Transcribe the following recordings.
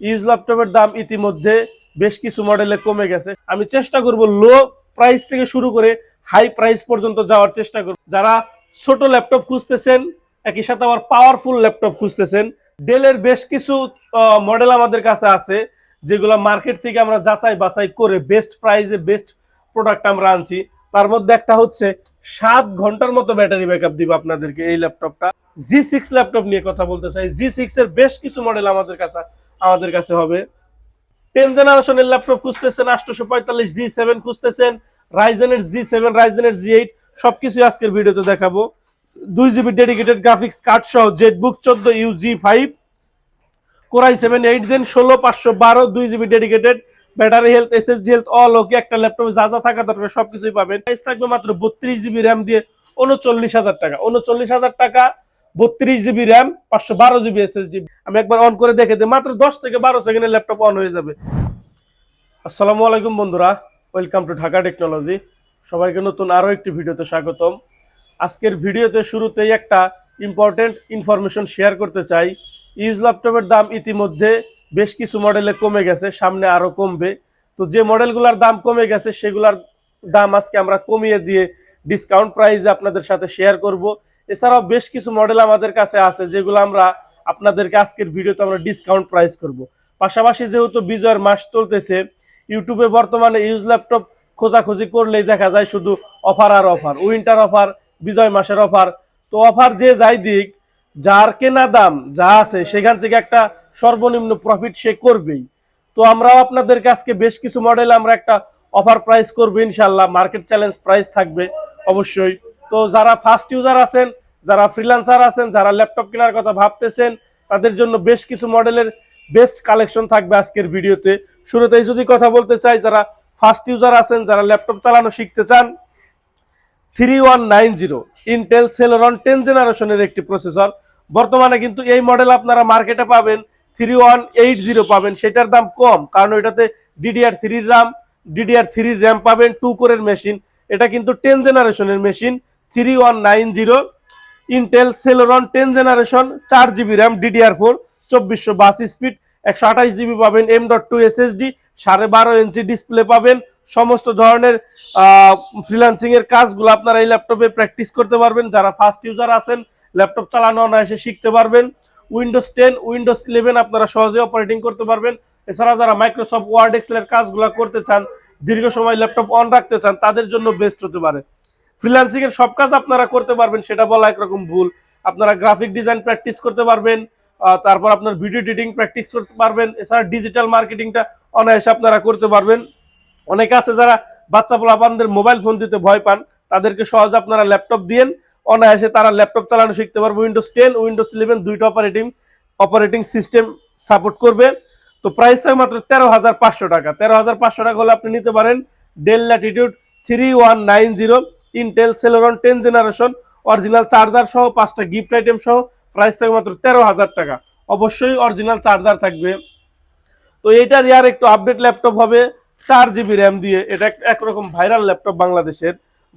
Use ল্যাপটপের দাম ইতিমধ্যে বেশ কিছু মডেলে কমে গেছে। আমি চেষ্টা করব লো প্রাইস থেকে শুরু করে হাই প্রাইস পর্যন্ত যাওয়ার চেষ্টা করব। যারা ছোট ল্যাপটপ খুঁজতেছেন, একই সাথে আবার পাওয়ারফুল ল্যাপটপ খুঁজতেছেন ডেলের বেশ কিছু মডেল আমাদের কাছে আছে, যেগুলো মার্কেট থেকে আমরা যাচাই বাছাই করে বেস্ট প্রাইসে বেস্ট প্রোডাক্ট আমরা আনছি। তার মধ্যে একটা হচ্ছে, সাত ঘণ্টার মতো ব্যাটারি ব্যাকআপ দিব আপনাদেরকে এই ল্যাপটপটা জি সিক্স ল্যাপটপ নিয়ে কথা বলতে চাই। জি সিক্স এর বেশ কিছু মডেল আমাদের কাছে আমাদের কাছে হবে। টেন জেনারেশনের ল্যাপটপ খুঁজতেছেন, আটশোশো পঁয়তাল্লিশ জি সেভেন খুঁজতেছেন রাইজেনের জি সেভেন রাইজেনের জি এইট সবকিছু আজকের ভিডিওতে দেখাবো। দুই জিবি ডেডিকেটেড গ্রাফিক্স কার্ড সহ জেটবুক চোদ্দ U G five core i seven eight gen ষোলো, পাঁচশো বারো, দুই GB dedicated battery health SSD health all okay একটা ল্যাপটপে যা যা থাকা দরকার সবকিছুই পাবেন। প্রাইস থাকবে মাত্র বত্রিশ জিবি র্যাম দিয়ে উনচল্লিশ হাজার টাকা, উনচল্লিশ হাজার টাকা বত্রিশ জিবি র্যাম পাঁচশো বারো জিবি এসএসডি আমি একবার অন করে দেখে দিই, মাত্র দশ থেকে বারো সেকেন্ডে ল্যাপটপ অন হয়ে যাবে। আসসালামু আলাইকুম বন্ধুরা ওয়েলকাম টু ঢাকা টেকনোলজি সবাইকে নতুন আরও একটি ভিডিওতে স্বাগতম। আজকের ভিডিওতে শুরুতেই একটা ইম্পর্টেন্ট ইনফরমেশন শেয়ার করতে চাই। ইউজ ল্যাপটপের দাম ইতিমধ্যে বেশ কিছু মডেলে কমে গেছে, সামনে আরও কমবে। তো যে মডেলগুলোর দাম কমে গেছে, সেগুলার দাম আজকে আমরা কমিয়ে দিয়ে ডিসকাউন্ট প্রাইসে আপনাদের সাথে শেয়ার করব। এছাড়াও বেশ কিছু মডেল আমাদের কাছে আছে, যেগুলো আমরা আপনাদেরকে আজকের ভিডিওতে আমরা ডিসকাউন্ট প্রাইস করব। পাশাপাশি যেহেতু বিজয়ের মাস চলতেছে ইউটিউবে বর্তমানে ইউজ ল্যাপটপ খোঁজাখুঁজি করলেই দেখা যায় শুধু অফার আর অফার উইন্টার অফার বিজয় মাসের অফার তো অফার যে যাই দিক, যার কেনা দাম যা আছে, সেখান থেকে একটা সর্বনিম্ন প্রফিট সে করবেই। তো আমরাও আপনাদের আজকে বেশ কিছু মডেল আমরা একটা অফার প্রাইস করব ইনশাল্লাহ মার্কেট চ্যালেঞ্জ প্রাইস থাকবে, অবশ্যই। তো যারা ফার্স্ট ইউজার আছেন, যারা ফ্রিল্যান্সার আছেন, যারা ল্যাপটপ কেনার কথা ভাবতেছেন, তাদের জন্য বেশ কিছু মডেলের বেস্ট কালেকশন থাকবে আজকের ভিডিওতে। শুরুতেই যদি কথা বলতে চাই, যারা ফার্স্ট ইউজার আছেন, যারা ল্যাপটপ চালানো শিখতে চান three one nine zero Intel Celeron ten জেনারেশনের একটি প্রসেসর বর্তমানে কিন্তু এই মডেল আপনারা মার্কেটে পাবেন থ্রি ওয়ান এইট জিরো পাবেন। সেটার দাম কম, কারণ ওইটাতে ডিডিআর থ্রির র্যাম ডিডিআর থ্রির র্যাম পাবেন টু কোরের মেশিন এটা কিন্তু টেন জেনারেশনের machine three one nine zero Intel Celeron ten generation চার জিবি র্যাম ডিডিআর ফোর চব্বিশশো বাস স্পিড, একশো আঠাশ জিবি পাবেন এম ডট টু এসএসডি সাড়ে বারো ইঞ্চি ডিসপ্লে পাবেন। সমস্ত ধরনের ফ্রিল্যান্সিং এর কাজগুলো আপনারা এই ল্যাপটপে প্র্যাকটিস করতে পারবেন। যারা ফার্স্ট ইউজার আছেন ল্যাপটপ চালানো, অনায়াসে শিখতে পারবেন। উইন্ডোজ টেন উইন্ডোজ ইলেভেন আপনারা সহজে অপারেটিং করতে পারবেন। এছাড়া যারা মাইক্রোসফট ওয়ার্ড এক্সেলের কাজগুলো করতে চান, দীর্ঘ সময় ল্যাপটপ অন রাখতে চান, তাদের জন্য বেস্ট হতে পারে। ফ্রিল্যান্সিং এর সব কাজ আপনারা করতে পারবেন, সেটা বলা একরকম ভুল। আপনারা গ্রাফিক ডিজাইন প্র্যাকটিস করতে পারবেন তারপর আপনার ভিডিও এডিটিং প্র্যাকটিস করতে পারবেন, এছাড়া ডিজিটাল মার্কেটিংটা অনায়াসে আপনারা করতে পারবেন। অনেকে আছে যারা বাচ্চা পোলাপানদের মোবাইল ফোন দিতে ভয় পান, তাদেরকে সহজে আপনারা ল্যাপটপ দিয়েন। অনায়াসে তারা ল্যাপটপ চালানো শিখতে পারবে। উইন্ডোজ টেন উইন্ডোজ ইলেভেন দুইটা অপারেটিং অপারেটিং সিস্টেম সাপোর্ট করবে। তো প্রাইস থাকবে মাত্র তেরো হাজার পাঁচশো টাকা। তেরো হাজার পাঁচশো টাকা হলে আপনি নিতে পারেন Dell Latitude three one nine zero Intel Celeron ten generation original charger সহ পাঁচটা গিফট আইটেম সহ প্রাইস থাকবে মাত্র তেরো হাজার টাকা। অবশ্যই অরিজিনাল চার্জার থাকবে। তো এইটার ইয়ার একটু আপডেট ল্যাপটপ হবে, চার জিবি র্যাম দিয়ে। এটা এক- একরকম ভাইরাল ল্যাপটপ বাংলাদেশের,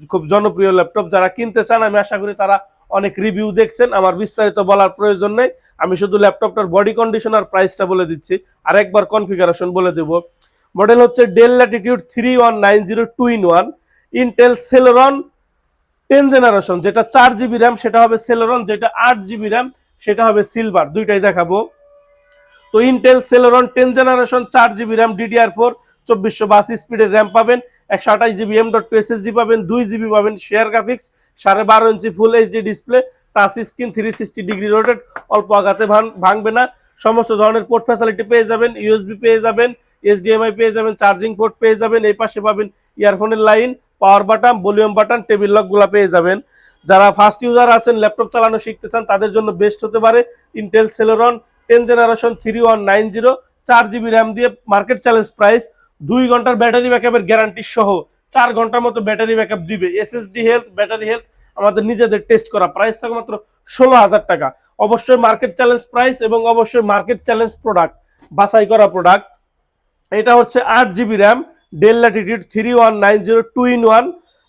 খুব জনপ্রিয় ল্যাপটপ যারা কিনতে চান, আমি আশা করি তারা অনেক রিভিউ দেখছেন। আমার বিস্তারিত বলার প্রয়োজন নেই। আমি শুধু ল্যাপটপটার বডি কন্ডিশন আর প্রাইসটা বলে দিচ্ছি। আর একবার কনফিগারেশন বলে দেব। মডেল হচ্ছে Dell Latitude three one nine zero two in one Intel Celeron ten generation যেটা চার জিবি র্যাম সেটা হবে সেলোরন যেটা আট জিবি র্যাম সেটা হবে সিলভার দুইটাই দেখাবো। তো ইন্টেল সেলোরন টেন জেনারেশন চার জিবি র্যাম ডিডিআর ফোর চব্বিশশো বাসি স্পিডের র্যাম পাবেন, একশো আঠাশ GB M dot two SSD পাবেন, দুই জিবি পাবেন শেয়ার গ্রাফিক্স সাড়ে বারো ইঞ্চি full HD display touch screen three sixty degree rotated অল্প আঘাতে ভাঙ- ভাঙবে না। সমস্ত ধরনের পোর্ট ফ্যাসিলিটি পেয়ে যাবেন ইউএসবি পেয়ে যাবেন এইচডিএমআই পেয়ে যাবেন চার্জিং পোর্ট পেয়ে যাবেন, এই পাশে পাবেন ইয়ারফোনের line power button volume button table লকগুলো পেয়ে যাবেন। যারা ফার্স্ট ইউজার আছেন ল্যাপটপ চালানো শিখতে চান, তাদের জন্য বেস্ট হতে পারে Intel Celeron ten generation three one nine zero চার জিবি র্যাম দিয়ে মার্কেট চ্যালেঞ্জ প্রাইস দুই ঘণ্টার ব্যাটারি ব্যাকআপের গ্যারান্টি সহ চার ঘণ্টার মতো ব্যাটারি ব্যাকআপ দিবে। এসএসডি হেলথ ব্যাটারি হেলথ আমাদের নিজেদের টেস্ট করা। প্রাইস থাকে মাত্র ষোলো হাজার টাকা। অবশ্যই মার্কেট চ্যালেঞ্জ প্রাইস এবং অবশ্যই মার্কেট চ্যালেঞ্জ প্রোডাক্ট বাছাই করা প্রোডাক্ট এটা হচ্ছে আট GB RAM Dell Latitude three one nine zero two in one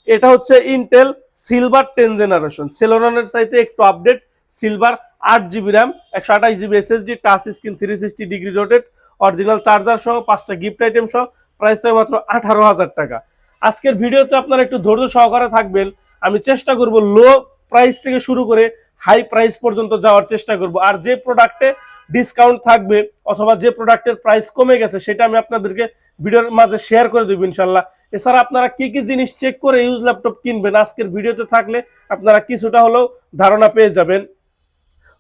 এটা হচ্ছে ইন্টেল সিলভার টেন জেনারেশন সেলোরনের সাইতে একটু আপডেট সিলভার আট জিবি র্যাম একশো আঠাশ GB SSD touch screen three sixty degree rotated original charger সহ পাঁচটা গিফট আইটেম সহ প্রাইস থাকবে মাত্র আঠারো হাজার টাকা। আজকের ভিডিওতে আপনারা একটু ধৈর্য সহকারে থাকবেন। আমি চেষ্টা করব লো প্রাইস থেকে শুরু করে হাই প্রাইস পর্যন্ত যাওয়ার চেষ্টা করব। আর যে প্রোডাক্টে ডিসকাউন্ট থাকবে অথবা যে প্রোডাক্টের প্রাইস কমে গেছে, সেটা আমি আপনাদেরকে ভিডিওর মাঝে শেয়ার করে দেবো ইনশাল্লাহ এছাড়া আপনারা কি কি জিনিস চেক করে ইউজ ল্যাপটপ কিনবেন, আজকের ভিডিওতে থাকলে আপনারা কিছুটা হলেও ধারণা পেয়ে যাবেন।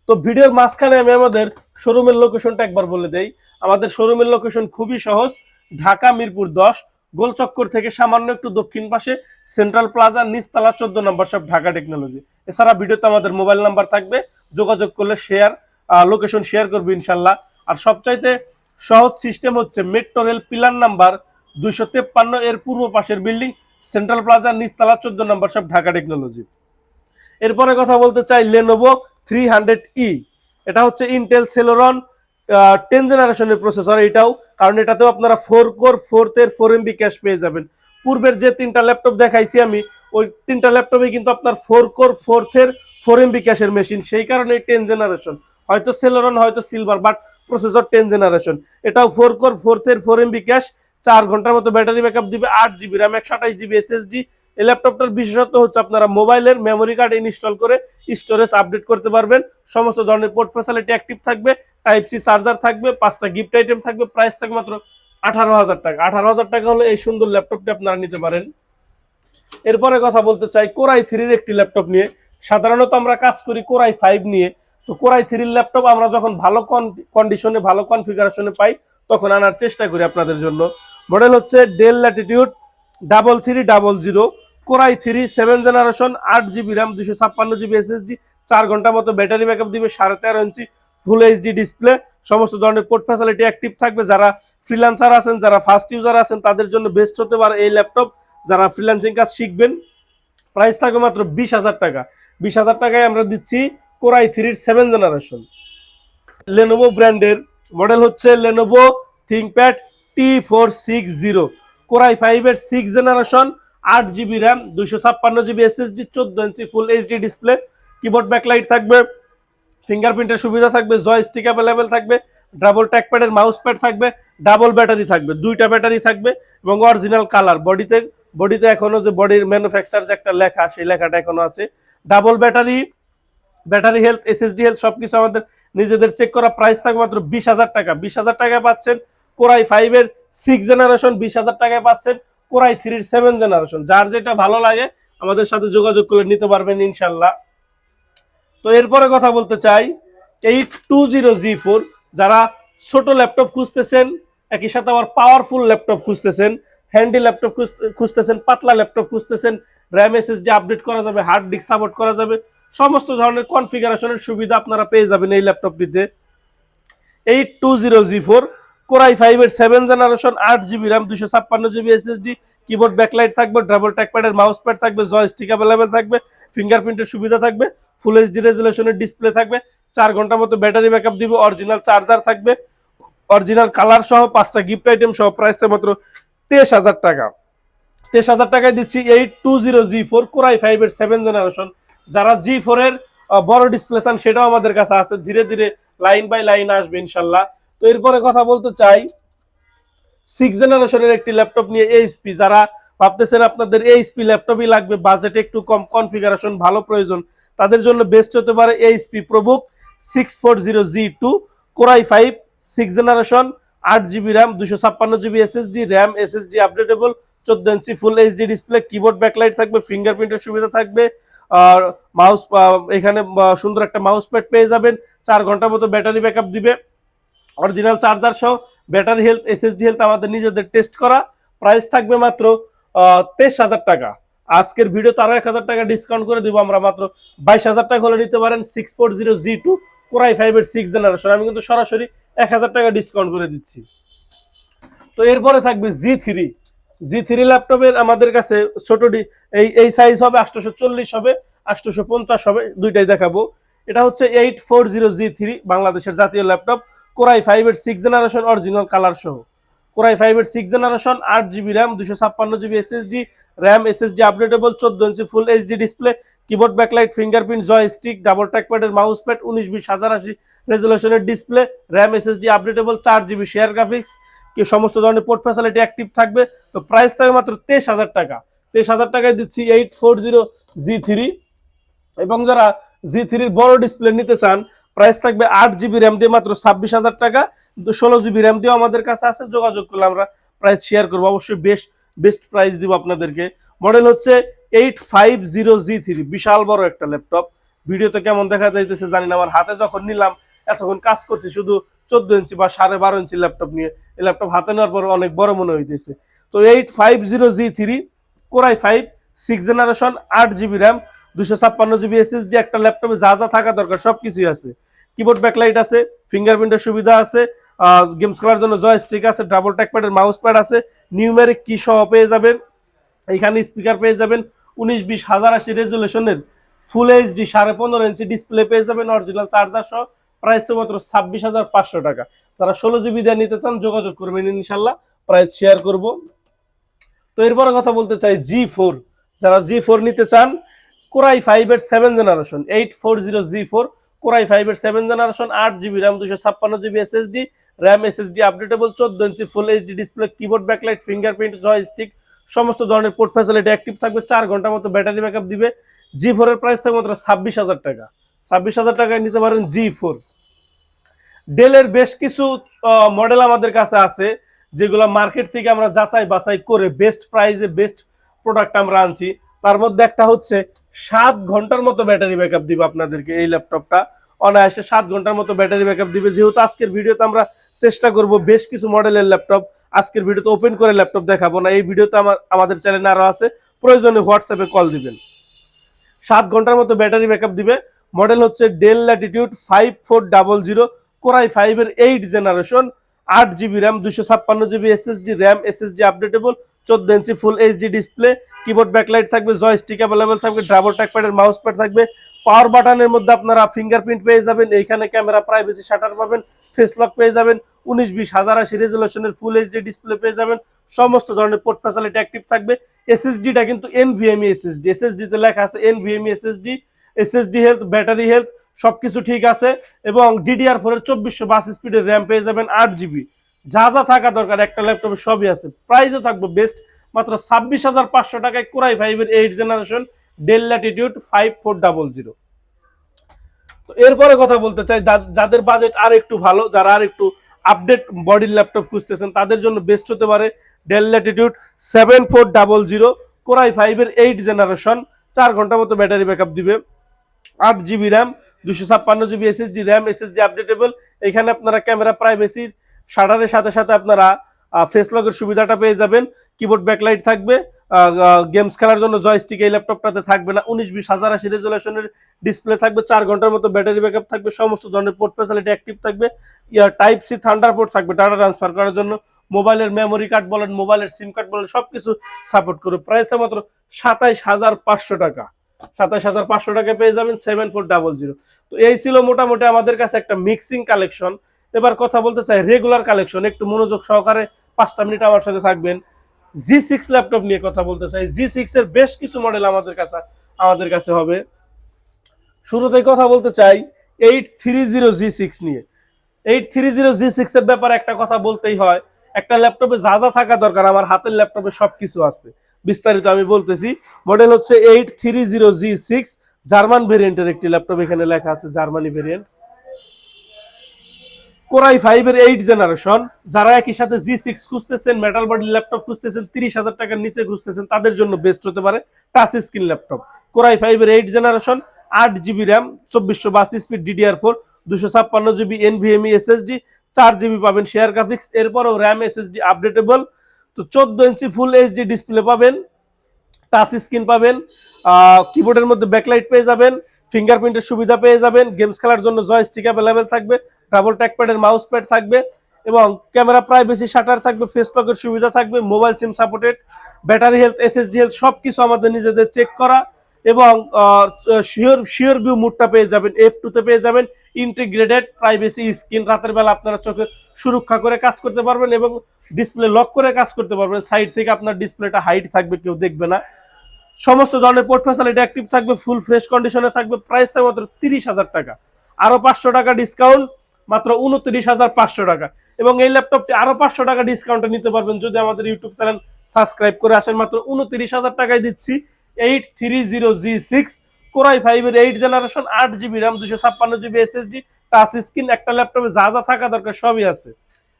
তো ভিডিওর মাঝখানে আমি আমাদের শোরুমের লোকেশনটা একবার বলে দেই। আমাদের শোরুমের লোকেশন খুবই সহজ, ঢাকা মিরপুর দশ, গোলচক্কর থেকে সামান্য একটু দক্ষিণ পাশে সেন্ট্রাল প্লাজা নিচতলা চোদ্দ নম্বর সব ঢাকা টেকনোলজি এছাড়া ভিডিওতে আমাদের মোবাইল নাম্বার থাকবে, যোগাযোগ করলে শেয়ার লোকেশন শেয়ার করবে ইনশাল্লাহ। আর সবচাইতে সহজ সিস্টেম হচ্ছে মেট্রো রেল পিলার নাম্বার দুইশো তেপ্পান্ন এর পূর্ব পাশের বিল্ডিং সেন্ট্রাল প্লাজা নিচতলা চোদ্দ নম্বর সব ঢাকা টেকনোলজি এরপরে কথা বলতে চাই লেনোভো থ্রি হান্ড্রেড ই এটা হচ্ছে ইন্টেল সেলোরন টেন জেনারেশনের প্রসেসর এটাও। কারণ এটাতেও আপনারা ফোর কোর ফোর্থের ফোর এমবি ক্যাশ পেয়ে যাবেন। পূর্বের যে তিনটা ল্যাপটপ দেখাইছি আমি, ওই তিনটা ল্যাপটপে কিন্তু আপনার ফোর কোর ফোর্থের ফোর এমবি ক্যাশের মেশিন সেই কারণে টেন জেনারেশন হয়তো সেলোরন হয়তো silver but processor ten generation এটাও ফোর কোর ফোর্থের ফোর এমবি ক্যাশ চার ঘণ্টার মতো ব্যাটারি ব্যাকআপ দিবে, আট জিবি র্যাম একশো আঠাশ জিবি এসএসডি এই ল্যাপটপটার বিশেষত্ব হচ্ছে আপনারা মোবাইলের মেমোরি কার্ড ইনস্টল করে স্টোরেজ আপডেট করতে পারবেন। সমস্ত ধরনের পোর্ট ফ্যাসিলিটি অ্যাক্টিভ থাকবে টাইপ সি চার্জার থাকবে, পাঁচটা গিফট আইটেম থাকবে প্রাইস থাকবে মাত্র আঠারো হাজার টাকা। আঠারো হাজার টাকা হলে এই সুন্দর ল্যাপটপটি আপনারা নিতে পারেন। এরপরে কথা বলতে চাই কোরাই থ্রির একটি ল্যাপটপ নিয়ে। সাধারণত আমরা কাজ করি কোরাই ফাইভ নিয়ে। তো কোরাই থ্রির ল্যাপটপ আমরা যখন ভালো কন্ডিশনে ভালো কনফিগারেশনে পাই, তখন আনার চেষ্টা করি আপনাদের জন্য। মডেল হচ্ছে Dell Latitude double three double zero core i three seven generation আট জিবি র্যাম দুশো ছাপ্পান্ন জিবি এসএসডি চার ঘণ্টার মতো ব্যাটারি ব্যাকআপ দিবে, সাড়ে তেরো ইঞ্চি ফুল এইচডি ডিসপ্লে সমস্ত ধরনের পোর্ট ফ্যাসিলিটি অ্যাক্টিভ থাকবে। যারা ফ্রিলান্সার আছেন, যারা ফার্স্ট ইউজার আছেন, তাদের জন্য বেস্ট হতে পারে এই ল্যাপটপ। যারা ফ্রিল্যান্সিং কাজ শিখবেন প্রাইস থাকবে মাত্র বিশ হাজার টাকা। বিশ হাজার টাকায় আমরা দিচ্ছি কোরাই থ্রির সেভেন জেনারেশন। লেনোভো ব্র্যান্ডের মডেল হচ্ছে Lenovo ThinkPad T four six zero core i ফাইভের সিক্স জেনারেশন, আট জিবি র্যাম দুইশো ছাপ্পান্ন জিবি এসএসডি চোদ্দ ইঞ্চি full HD display keyboard backlight থাকবে ফিঙ্গারপ্রিন্টের সুবিধা থাকবে জয় স্টিক অ্যাভেলেবেল থাকবে ডাবল ট্যাকপ্যাডের মাউস প্যাড থাকবে ডাবল ব্যাটারি থাকবে, দুইটা ব্যাটারি থাকবে এবং অরিজিনাল কালার বডিতে বডিতে এখনও যে বডির ম্যানুফ্যাকচার যে একটা লেখা, সেই লেখাটা এখনও আছে। Double battery battery health SSD health সবকিছু আমাদের নিজেদের চেক করা প্রাইস থাকবে মাত্র বিশ হাজার টাকা। বিশ হাজার টাকায় পাচ্ছেন কোরাই ফাইভের সিক্স জেনারেশন বিশ হাজার টাকায় পাচ্ছেন কোরাই থ্রির সেভেন জেনারেশন যার যেটা ভালো লাগে, আমাদের সাথে যোগাযোগ করে নিতে পারবেন ইনশাল্লাহ। তো এরপরে কথা বলতে চাই eight two zero G four যারা ছোট ল্যাপটপ খুঁজতেছেন, একই সাথে আবার পাওয়ারফুল ল্যাপটপ খুঁজতেছেন হ্যান্ডি ল্যাপটপ খুঁজতেছেন, পাতলা ল্যাপটপ খুঁজতেছেন র্যাম এসএসডি আপডেট করা যাবে হার্ড ডিস্ক সাপোর্ট করা যাবে সমস্ত ধরনের কনফিগারেশনের সুবিধা আপনারা পেয়ে যাবেন এই ল্যাপটপটিতে eight two zero G four core i ফাইভের সেভেন জেনারেশন আট জিবি র্যাম দুশো ছাপ্পান্ন জিবি এসএসডি কিবোর্ড ব্যাকলাইট থাকবে ডাবল ট্যাকপ্যাডের মাউস প্যাড থাকবে জয়স্টিক অ্যাভেলেবেল থাকবে ফিঙ্গারপ্রিন্টের সুবিধা থাকবে ফুল এইচডি রেজুলেশনের ডিসপ্লে থাকবে, চার ঘণ্টার মতো ব্যাটারি ব্যাকআপ দিব অরিজিনাল চার্জার থাকবে অরিজিনাল কালার সহ পাঁচটা গিফট আইটেম সহ প্রাইস মাত্র তেইশ হাজার টাকা। তেইশ হাজার টাকায় দিচ্ছি eight two zero G four core i ফাইভের সেভেন জেনারেশন যারা জি ফোরের বড় ডিসপ্লে চান, সেটাও আমাদের কাছে আছে। ধীরে ধীরে লাইন বাই লাইন আসবে ইনশাল্লাহ। তো এরপরে কথা বলতে চাই সিক্স জেনারেশনের একটি ল্যাপটপ নিয়ে এইচপি যারা ভাবতেছেন আপনাদের এইচপি ল্যাপটপই লাগবে বাজেট একটু কম কনফিগারেশন ভালো প্রয়োজন, তাদের জন্য বেস্ট হতে পারে HP ProBook six four zero G two core i five six generation আট জিবি র্যাম দুশো ছাপ্পান্ন GB SSD RAM SSD updatable চোদ্দ ইঞ্চি full HD display keyboard backlight থাকবে ফিঙ্গারপ্রিন্টের সুবিধা থাকবে মাউস এখানে সুন্দর একটা মাউস প্যাড পেয়ে যাবেন। চার ঘণ্টার মতো ব্যাটারি ব্যাকআপ দিবে। অরিজিনাল চার্জার সহ ব্যাটারি হেলথ এসএসডি হেলথ আমাদের নিজেদের টেস্ট করা। প্রাইস থাকবে মাত্র তেইশ হাজার টাকা। আজকের ভিডিও আরও এক হাজার টাকা ডিসকাউন্ট করে দিব। আমরা মাত্র বাইশ হাজার টাকা হলে নিতে পারেন six four zero G two core i ফাইভের সিক্স জেনারেশন আমি কিন্তু সরাসরি এক হাজার টাকা ডিসকাউন্ট করে দিচ্ছি। তো এরপরে থাকবে জি থ্রি জি থ্রি ল্যাপটপের আমাদের কাছে ছোট এই এই সাইজ হবে আটশোশো চল্লিশ হবে আটশোশো পঞ্চাশ হবে, দুইটাই দেখাবো। এটা হচ্ছে eight four zero G three বাংলাদেশের জাতীয় ল্যাপটপ কোরাই ফাইভের সিক্স জেনারেশন অরিজিনাল কালার সহ। কোরাই ফাইভের সিক্স জেনারেশন আট জিবি র্যাম দুশো ছাপ্পান্ন GB SSD RAM SSD updatable চোদ্দ ইঞ্চি full HD display keyboard backlight fingerprint joystick double ট্র্যাকপ্যাডের mouse pad উনিশ বিশ, হাজার আশি রেজলিউশনের ডিসপ্লে র্যাম এসএসডি আপডেটেবল চার জিবি শেয়ার গ্রাফিক্স কি সমস্ত ধরনের পোর্ট ফ্যাসিলিটি অ্যাক্টিভ থাকবে, তো প্রাইস থাকবে মাত্র তেইশ হাজার টাকা। তেইশ হাজার টাকায় দিচ্ছি eight four zero G three এবং যারা জি থ্রির বড় ডিসপ্লে নিতে চান প্রাইস থাকবে আট জিবি র্যাম দিয়ে মাত্র ছাব্বিশ হাজার টাকা। ষোলো জিবি র্যাম দিয়েও আমাদের কাছে আছে, যোগাযোগ করলে আমরা প্রাইস শেয়ার করব। অবশ্যই বেস্ট বেস্ট প্রাইস দিব আপনাদেরকে। মডেল হচ্ছে eight five zero G three বিশাল বড় একটা ল্যাপটপ ভিডিওতে কেমন দেখা যাইতেছে জানি না, আমার হাতে যখন নিলাম, এতক্ষণ কাজ করছি, শুধু চোদ্দ ইঞ্চি বা সাড়ে বারো ইঞ্চি ল্যাপটপ নিয়ে, এই ল্যাপটপ হাতে নেওয়ার পর অনেক বড় মনে হইতেছে। তো eight five zero G three Core i five six generation আট জিবি র্যাম দুশো ছাপ্পান্ন জিবি এসএসডি একটা ল্যাপটপে যা যা থাকা দরকার সব কিছুই আছে। কিবোর্ড ব্যাকলাইট আছে ফিঙ্গারপ্রিন্টের সুবিধা আছে গেমস খেলার জন্য জয়স্টিক আছে ডাবল ট্যাকপ্যাডের মাউস প্যাড আছে নিউমেরিক কি সহ পেয়ে যাবেন। এখানে স্পিকার পেয়ে যাবেন, উনিশ বিশ হাজার আশি রেজুলেশনের ফুল এইচডি সাড়ে পনেরো ইঞ্চি ডিসপ্লে পেয়ে যাবেন অরিজিনাল চার্জার সহ। প্রাইস মাত্র ছাব্বিশ হাজার পাঁচশো টাকা। যারা ষোলো জিবি দিয়ে নিতে চান, যোগাযোগ করবেন ইনশাল্লাহ। প্রাইস শেয়ার করব। তো এরপরে কথা বলতে চাই জি ফোর। যারা জি ফোর নিতে চান, কোরাই ফাইভের seven generation, eight four zero G four, Core i ফাইভের সেভেন জেনারেশন, আট জিবি র্যাম দুশো ছাপ্পান্ন GB SSD, RAM SSD updatable, চোদ্দ ইঞ্চি full HD display, keyboard, backlight, fingerprint, joystick, সমস্ত ধরনের পোর্ট ফ্যাসিলিটি অ্যাক্টিভ থাকবে, চার ঘণ্টার মতো ব্যাটারি ব্যাকআপ দিবে। জি ফোরের প্রাইস থাকবে মাত্র ছাব্বিশ হাজার টাকা। ছাব্বিশ হাজার টাকায় নিতে পারেন জি ফোর। ডেলের বেশ কিছু মডেল আমাদের কাছে আছে, যেগুলো মার্কেট থেকে আমরা যাচাই বাছাই করে বেস্ট প্রাইসে বেস্ট প্রোডাক্ট আমরা আনছি। তার মধ্যে একটা হচ্ছে সাত ঘণ্টার মতো ব্যাটারি ব্যাকআপ দিবে আপনাদেরকে এই ল্যাপটপটা অনায়াসে সাত ঘণ্টার মতো ব্যাটারি ব্যাকআপ দিবে। যেহেতু আজকের ভিডিওতে আমরা চেষ্টা করব বেশ কিছু মডেলের ল্যাপটপ আজকের ভিডিওতে ওপেন করে ল্যাপটপ দেখাবো না। এই ভিডিওতে আমার, আমাদের চ্যানেলে আরও আছে। প্রয়োজনে হোয়াটসঅ্যাপে কল দিবেন। সাত ঘণ্টার মতো ব্যাটারি ব্যাকআপ দিবে। মডেল হচ্ছে Dell Latitude five four double zero Core i ফাইভের এইট জেনারেশন আট জিবি র্যাম দুশো ছাপ্পান্ন GB SSD RAM SSD updatable চোদ্দ ইঞ্চি full HD display keyboard backlight থাকবে জয়স্টিক অ্যাভেলেবেল থাকবে ডাবল ট্যাকপ্যাডের মাউস প্যাড থাকবে। পাওয়ার বাটনের মধ্যে আপনারা ফিঙ্গারপ্রিন্ট পেয়ে যাবেন, এইখানে ক্যামেরা প্রাইভেসি শাটার পাবেন ফেস লক পেয়ে যাবেন, উনিশ বিশ হাজার আশি রেজলিউশনের ফুল এইচডি ডিসপ্লে পেয়ে যাবেন, সমস্ত ধরনের পোর্ট ফ্যাসিলিটি অ্যাক্টিভ থাকবে। এসএসডিটা কিন্তু এনভিএমই এসএসডি এসএসডিতে লেখা আছে NVMe SSD SSD health battery health সবকিছু ঠিক আছে এবং ডিডিআর ফোর এর চব্বিশশো বাস স্পিডের র্যাম পেয়ে যাবেন আট জিবি যা যা থাকা দরকার, একটা ল্যাপটপে সবই আছে। প্রাইসও থাকবে বেস্ট মাত্র ছাব্বিশ হাজার পাঁচশো টাকায় কোরাই ফাইভের eight generation Dell Latitude five four double zero তো এরপরে কথা বলতে চাই যাদের বাজেট আর একটু ভালো, যারা আর একটু আপডেট বডির ল্যাপটপ খুঁজতেছেন, তাদের জন্য বেস্ট হতে পারে Dell Latitude seven four double zero Core i ফাইভের এইট জেনারেশন চার ঘণ্টা মতো ব্যাটারি ব্যাকআপ দিবে। আট জিবি র্যাম, দুশো ছাপ্পান্ন GB SSD RAM, SSD updatable. এখানে আপনারা ক্যামেরা প্রাইভেসির শাটারের সাথে সাথে আপনারা ফেস লগের সুবিধাটা পেয়ে যাবেন। কিবোর্ড ব্যাকলাইট থাকবে গেমস খেলার জন্য জয়স্টিক এই ল্যাপটপটাতে থাকবে না। উনিশ বিশ হাজার আশি রেজলেশনের ডিসপ্লে থাকবে, চার ঘণ্টার মতো ব্যাটারি ব্যাকআপ থাকবে, সমস্ত ধরনের পোর্ট ফ্যাসিলিটি অ্যাক্টিভ থাকবে। ইয়ার টাইপ সি থান্ডার পোর্ট থাকবে ডাটা ট্রান্সফার করার জন্য। মোবাইলের মেমোরি কার্ড বলেন, মোবাইলের সিম কার্ড বলেন সব কিছু সাপোর্ট করবে প্রাইসটা মাত্র সাতাইশ হাজার পাঁচশো টাকা। সাতাশ হাজার পাঁচশো টাকা পেয়ে যাবেন সেভেন ফোর ডাবল জিরো তো এই ছিল মোটামুটি আমাদের কাছে একটা মিক্সিং কালেকশন এবার কথা বলতে চাই রেগুলার কালেকশন একটু মনোযোগ সহকারে পাঁচটা মিনিট আমার সাথে থাকবেন। জি সিক্স ল্যাপটপ নিয়ে কথা বলতে চাই। জি সিক্স এর বেশ কিছু মডেল আমাদের কাছে আমাদের কাছে হবে। শুরুতেই কথা বলতে চাই eight three zero G six নিয়ে। Eight three zero G six এর ব্যাপারে একটা কথা বলতেই হয়। একটা ল্যাপটপে যা যা থাকা দরকার, আমার হাতের ল্যাপটপে সবকিছু আছে। বিস্তারিত আমি বলতেছি মডেল হচ্ছে eight three zero G six German ভেরিয়েন্টের একটি ল্যাপটপ এখানে লেখা আছে জার্মানি ভেরিয়েন্ট কোরাই ফাইভের এইট জেনারেশন যারা একই সাথে জি সিক্স খুঁজতেছেন মেটাল বডি ল্যাপটপ খুঁজতেছেন, তিরিশ হাজার টাকার নিচে খুঁজতেছেন, তাদের জন্য বেস্ট হতে পারে touch screen laptop Core i ফাইভের এইট জেনারেশন আট জিবি র্যাম চব্বিশশো বাসি স্পিড ডিডিআর ফোর দুশো ছাপ্পান্ন জিবি এনভিএমই এসএসডি চার জিবি পাবেন শেয়ার গ্রাফিক্স এরপরও র্যাম এসএসডি আপডেটেবল তো চোদ্দ ইঞ্চি ফুল এইচডি ডিসপ্লে পাবেন টাচ স্ক্রিন পাবেন কিবোর্ডের মধ্যে ব্যাকলাইট পেয়ে যাবেন ফিঙ্গারপ্রিন্টের সুবিধা পেয়ে যাবেন গেমস খেলার জন্য জয় জয়স্টিক অ্যাভেলেবেল থাকবে ডাবল ট্যাকপ্যাডের মাউস প্যাড থাকবে এবং ক্যামেরা প্রাইভেসি শাটার থাকবে ফেসবুকের সুবিধা থাকবে mobile SIM supported battery health SSD health সব কিছু আমাদের নিজেদের চেক করা। এবং শিওর শিওর ভিউ মুডটা পেয়ে যাবেন এফ টুতে পেয়ে যাবেন ইন্টিগ্রেটেড প্রাইভেসি স্ক্রিন রাতের বেলা আপনারা চোখের সুরক্ষা করে কাজ করতে পারবেন এবং ডিসপ্লে লক করে কাজ করতে পারবেন। সাইড থেকে আপনার ডিসপ্লেটা হাইট থাকবে, কেউ দেখবে না। সমস্ত ধরনের পোর্ট ফ্যাসিলিটি অ্যাক্টিভ থাকবে ফুল ফ্রেশ কন্ডিশনে থাকবে প্রাইস থাকবে মাত্র তিরিশ হাজার টাকা। আরও পাঁচশো টাকা ডিসকাউন্ট মাত্র উনত্রিশ হাজার পাঁচশো টাকা। এবং এই ল্যাপটপটি আরও পাঁচশো টাকা ডিসকাউন্টে নিতে পারবেন। যদি আমাদের ইউটিউব চ্যানেল সাবস্ক্রাইব করে আসেন, মাত্র উনত্রিশ হাজার টাকায় দিচ্ছি। Eight three zero G six Core i ফাইভের এইট জেনারেশন আট জিবি র্যাম দুশো ছাপ্পান্ন জিবি এসএসডি টাচ স্ক্রিন একটা ল্যাপটপে যা যা থাকা দরকার সবই আছে।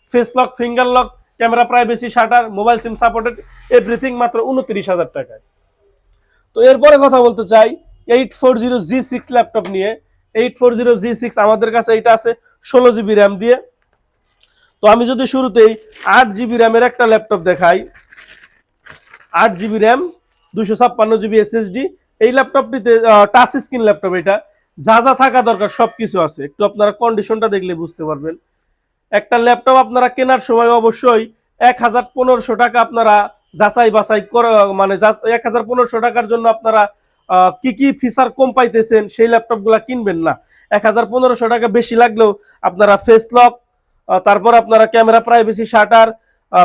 Face lock finger lock camera privacy shutter mobile SIM supported everything মাত্র উনত্রিশ হাজার টাকায়। তো এরপরে কথা বলতে চাই eight four zero G six laptop নিয়ে। Eight four zero G six আমাদের কাছে এটা আছে, ষোলো জিবি র্যাম দিয়ে। তো আমি যদি শুরুতেই আট জিবি র্যামের একটা ল্যাপটপ দেখাই আট জিবি র্যাম দুশো ছাপ্পান্ন জিবি এসএসডি এই ল্যাপটপটিতে টাচ স্ক্রিন ল্যাপটপ এটা। যা যা থাকা দরকার সব কিছু আছে। একটু আপনারা কন্ডিশনটা দেখলে বুঝতে পারবেন। একটা ল্যাপটপ আপনারা কেনার সময় অবশ্যই এক হাজার পনেরোশো টাকা আপনারা যাচাই বাছাই করা মানে এক হাজার পনেরোশো টাকার জন্য আপনারা কি কি ফিচার কম পাইতেছেন সেই ল্যাপটপগুলো কিনবেন না। এক হাজার পনেরোশো টাকা বেশি লাগলেও আপনারা ফেস লক তারপর আপনারা camera privacy shutter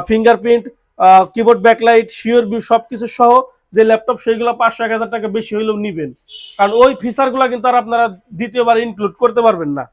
fingerprint keyboard backlight sure view সব কিছু সহ যে ল্যাপটপ সেইগুলো পাঁচশো এক হাজার টাকা বেশি হইলেও নিবেন। কারণ ওই ফিচারগুলো কিন্তু আর আপনারা দ্বিতীয়বার ইনক্লুড করতে পারবেন না।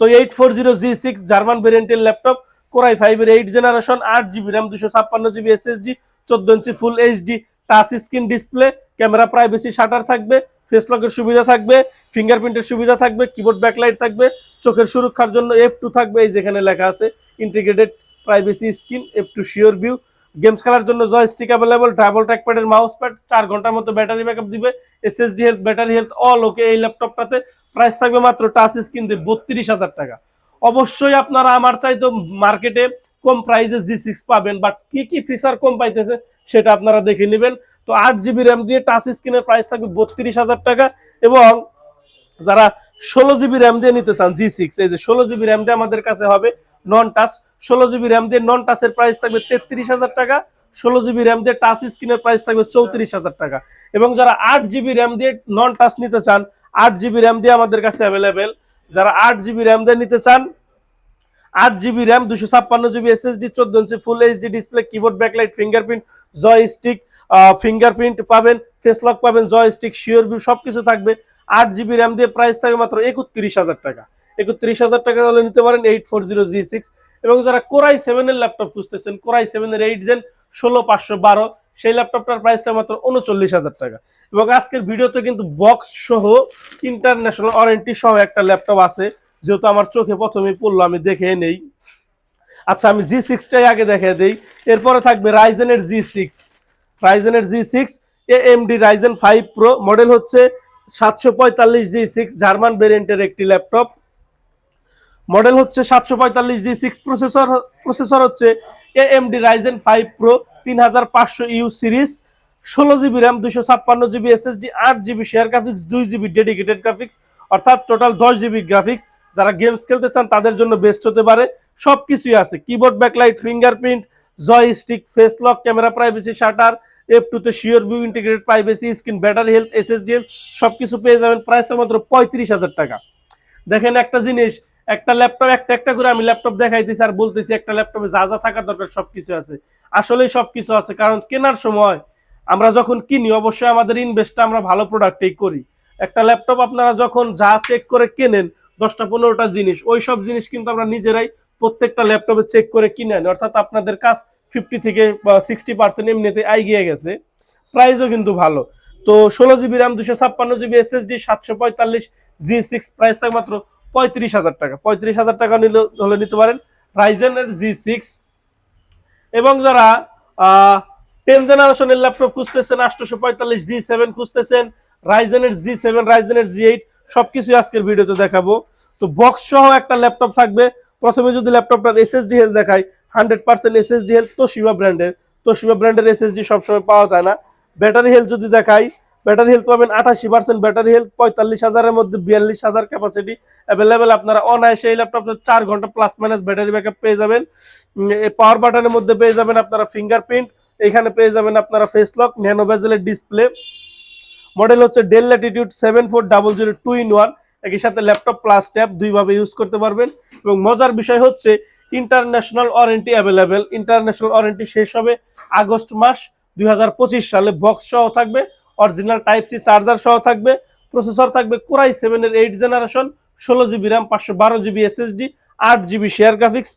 তো eight four zero G six German ভেরিয়েন্টের ল্যাপটপ কোরাই ফাইভের এইট জেনারেশন আট জিবি র্যাম দুশো ছাপ্পান্ন জিবি এসএসডি চোদ্দ ইঞ্চি full HD touch screen display camera privacy shutter থাকবে ফেস লকের সুবিধা থাকবে ফিঙ্গারপ্রিন্টের সুবিধা থাকবে কিবোর্ড ব্যাকলাইট থাকবে, চোখের সুরক্ষার জন্য এফ টু থাকবে, এই যেখানে লেখা আছে integrated privacy screen F two sure view games খেলার জন্য জয় জয়স্টিক অ্যাভেলেবল ডাবল ট্র্যাকপ্যাডের মাউস প্যাড চার ঘণ্টার মতো ব্যাটারি ব্যাকআপ দিবে SSD health battery health all okay এই ল্যাপটপটাতে প্রাইস থাকবে মাত্র টাচ স্ক্রিন দিয়ে বত্রিশ হাজার টাকা। অবশ্যই আপনারা আমার চাইতো মার্কেটে কম প্রাইসে জি সিক্স পাবেন বাট কি কি ফিচার কম পাইতেছে সেটা আপনারা দেখে নেবেন। তো আট জিবি র্যাম দিয়ে টাচ স্ক্রিনের প্রাইস থাকবে বত্রিশ হাজার টাকা এবং যারা ষোলো জিবি র্যাম দিয়ে নিতে চান জি সিক্স এই যে ষোলো জিবি র্যাম দিয়ে আমাদের কাছে হবে নন টাচ ষোলো জিবি র্যাম দিয়ে নন টাচের প্রাইস থাকবে তেত্রিশ হাজার টাকা, ষোলো জিবি র্যাম দিয়ে টাচ স্ক্রিনের প্রাইস থাকবে চৌত্রিশ হাজার টাকা। এবং যারা আট জিবি র্যাম দিয়ে নন টাচ নিতে চান, আট জিবি র্যাম দিয়ে আমাদের কাছে অ্যাভেলেবেল যারা আট জিবি র্যাম দিয়ে নিতে চান, আট জিবি র্যাম দুশো ছাপ্পান্ন জিবি এসএসডি চোদ্দ ইঞ্চি full HD display keyboard backlight fingerprint joystick fingerprint পাবেন ফেস লক পাবেন জয় স্টিক শিওর ভিউ সবকিছু থাকবে। আট জিবি র্যাম দিয়ে প্রাইস থাকবে মাত্র একত্রিশ হাজার টাকা। একত্রিশ হাজার টাকা হলে নিতে পারেন eight four zero G six এবং যারা কোরাই সেভেনের ল্যাপটপ খুঁজতেছেন কোরাই সেভেনের এইট জেন ষোলো পাঁচশো বারো, সেই ল্যাপটপটার প্রাইসটা মাত্র উনচল্লিশ হাজার টাকা। এবং আজকের ভিডিওতে কিন্তু বক্স সহ ইন্টারন্যাশনাল ওয়ারেন্টি সহ একটা ল্যাপটপ আছে, যেহেতু আমার চোখে প্রথমেই পড়ল, আমি দেখে নেই। আচ্ছা আমি জি সিক্সটাই আগে দেখে দিই। এরপরে থাকবে রাইজেনের G six রাইজেনের G six A M D Ryzen five Pro model হচ্ছে সাতশো পঁয়তাল্লিশ জি সিক্স জার্মান ভেরিয়েন্টের একটি ল্যাপটপ মডেল হচ্ছে সাতশো পঁয়তাল্লিশ জি সিক্স প্রসেসর প্রসেসর হচ্ছে A M D Ryzen five Pro তিন হাজার পাঁচশো ইউ সিরিজ, ষোলো জিবি র্যাম দুশো ছাপ্পান্ন জিবি এসএসডি আট জিবি শেয়ার গ্রাফিক্স দুই জিবি ডেডিকেটেড গ্রাফিক্স অর্থাৎ টোটাল দশ জিবি গ্রাফিক্স যারা গেমস খেলতে চান, তাদের জন্য বেস্ট হতে পারে। সব কিছুই আছে keyboard backlight fingerprint joystick face lock camera privacy shutter F টুতে sure view integrated privacy screen battery health SSD health সব কিছু পেয়ে যাবেন প্রাইস মাত্র পঁয়ত্রিশ হাজার টাকা। দেখেন একটা জিনিস একটা ল্যাপটপ একটা একটা করে আমি ল্যাপটপ দেখাইতেছি আর বলতেছি একটা ল্যাপটপে যা যা থাকা দরকার সবকিছু আছে। আসলেই সবকিছু আছে, কারণ কেনার সময় আমরা যখন কিনি, অবশ্যই আমাদের ইনভেস্টটা আমরা ভালো প্রোডাক্টেই করি। একটা ল্যাপটপ আপনারা যখন যা চেক করে কেনেন, দশটা, পনেরোটা জিনিস, ওই সব জিনিস কিন্তু আমরা নিজেরাই প্রত্যেকটা ল্যাপটপে চেক করে কিনে আনি। অর্থাৎ আপনাদের কাজ ফিফটি থেকে সিক্সটি পার্সেন্ট এমনিতে আইগিয়ে গেছে। প্রাইসও কিন্তু ভালো। তো ষোলো জিবি র্যাম দুশো ছাপ্পান্ন জিবি এসএসডি সাতশো পঁয়তাল্লিশ জি সিক্স প্রাইস থাকে মাত্র পঁয়ত্রিশ হাজার টাকা। পঁয়ত্রিশ হাজার টাকা নিলে হলে নিতে পারেন রাইজেনের জি সিক্স এবং যারা টেন জেনারেশনের ল্যাপটপ খুঁজতেছেন আটশোশো পঁয়তাল্লিশ জি সেভেন খুঁজতেছেন রাইজেনের জি সেভেন রাইজেনের জি এইট সবকিছুই আজকের ভিডিওতে দেখাবো। তো বক্স সহ একটা ল্যাপটপ থাকবে। প্রথমে যদি ল্যাপটপটার এসএসডি হেলথ দেখাই hundred percent SSD health Toshiba ব্র্যান্ডের তোশিবা ব্র্যান্ডের এসএসডি সবসময় পাওয়া যায় না। ব্যাটারি হেলথ যদি দেখাই ব্যাটারি হেলথ পাবেন আঠাশি পার্সেন্ট ব্যাটারি হেলথ পঁয়তাল্লিশ হাজারের মধ্যে বিয়াল্লিশ হাজার ক্যাপাসিটি অ্যাভেলেবেল আপনারা অনায়াসে এই ল্যাপটপে চার ঘণ্টা প্লাস মাইনাস ব্যাটারি ব্যাকআপ পেয়ে যাবেন। পাওয়ার বাটনের মধ্যে পেয়ে যাবেন আপনারা ফিঙ্গারপ্রিন্ট এখানে পেয়ে যাবেন আপনারা ফেস লক ন্যানো বেজেলের ডিসপ্লে মডেল হচ্ছে Dell Latitude seven four double zero two in one একই সাথে ল্যাপটপ প্লাস ট্যাব দুইভাবে ইউজ করতে পারবেন। এবং মজার বিষয় হচ্ছে international warranty available international warranty শেষ হবে আগস্ট মাস দুই হাজার পঁচিশ সালে বক্স সহ থাকবে। অরিজিনাল টাইপ সি চার্জার সহ থাকবে, প্রসেসর থাকবে কোরাই সেভেনের এইট জেনারেশন, ষোলো জিবি র্যাম, পাঁচশো বারো জিবি এসএসডি, আট জিবি শেয়ার গ্রাফিক্স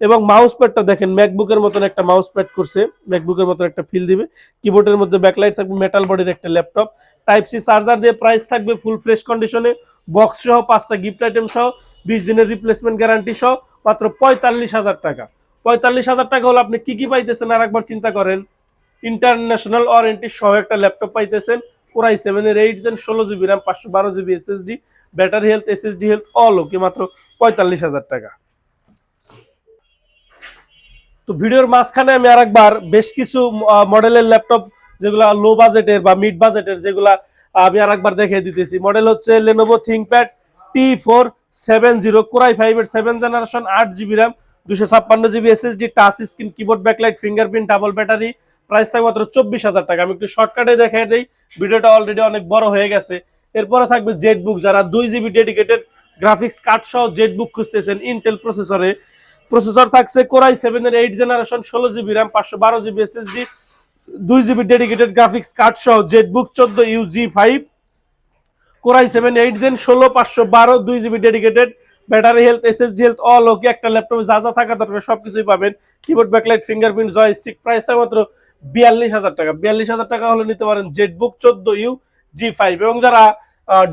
এবং মাউস প্যাডটা দেখেন ম্যাকবুকের মতন একটা মাউস প্যাড করছে ম্যাকবুকের মতন একটা ফিল দিবে। কিবোর্ডের মধ্যে ব্যাকলাইট থাকবে মেটাল বডির একটা ল্যাপটপ টাইপ সি চার্জার দিয়ে প্রাইস থাকবে ফুল ফ্রেশ কন্ডিশনে বক্স সহ পাঁচটা গিফট আইটেম সহ, বিশ দিনের রিপ্লেসমেন্ট গ্যারান্টি সহ, মাত্র পঁয়তাল্লিশ হাজার টাকা। পঁয়তাল্লিশ হাজার টাকা হলে আপনি কি কি পাইতেছেন আর একবার চিন্তা করেন। ইন্টারন্যাশনাল ওয়ারেন্টি সহ একটা ল্যাপটপ পাইতেছেন। কোরাই সেভেনের এইট জেন ষোলো জিবি র্যাম পাঁচশো বারো GB SSD battery health SSD health all okay মাত্র পঁয়তাল্লিশ হাজার টাকা। তো ভিডিওর মাঝখানে আমি আরেকবার বেশ কিছু মডেলের ল্যাপটপ যেগুলা লো বাজেটের বা মিড বাজেটের যেগুলা আমি আরেকবার দেখে দিতেছি। মডেল হচ্ছে Lenovo ThinkPad T four seven zero Core i ফাইভের সেভেন জেনারেশন আট জিবি র্যাম দুশো ছাপ্পান্ন GB SSD touch screen keyboard backlight fingerprint double battery price থাকবে মাত্র চব্বিশ হাজার টাকা। আমি একটু শর্টকাটে দেখে দিই, ভিডিওটা অলরেডি অনেক বড় হয়ে গেছে। এরপরে থাকবে জেড বুক যারা দুই জিবি ডেডিকেটেড গ্রাফিক্স কার্ড সহ জেড বুক খুঁজতেছেন ইন্টেল প্রসেসরে প্রসেসর থাকছে কোরাই সেভেনের এইট জেনারেশন ষোলো জিবি র্যাম পাঁচশো বারো জিবি এসএসডি দুই জিবি ডেডিকেটেড গ্রাফিক্স কার্ড সহ জেড বুক চোদ্দ U G five Core i seven eight gen ষোলো, পাঁচশো বারো, দুই GB dedicated battery health S SSD health all okay একটা ল্যাপটপে যা যা থাকা দরকার সব কিছুই পাবেন। Keyboard backlight fingerprint joystick price থাকে মাত্র বিয়াল্লিশ হাজার টাকা। বিয়াল্লিশ হাজার টাকা হলে নিতে পারেন জেড বুক চোদ্দ ইউ জি ফাইভ এবং যারা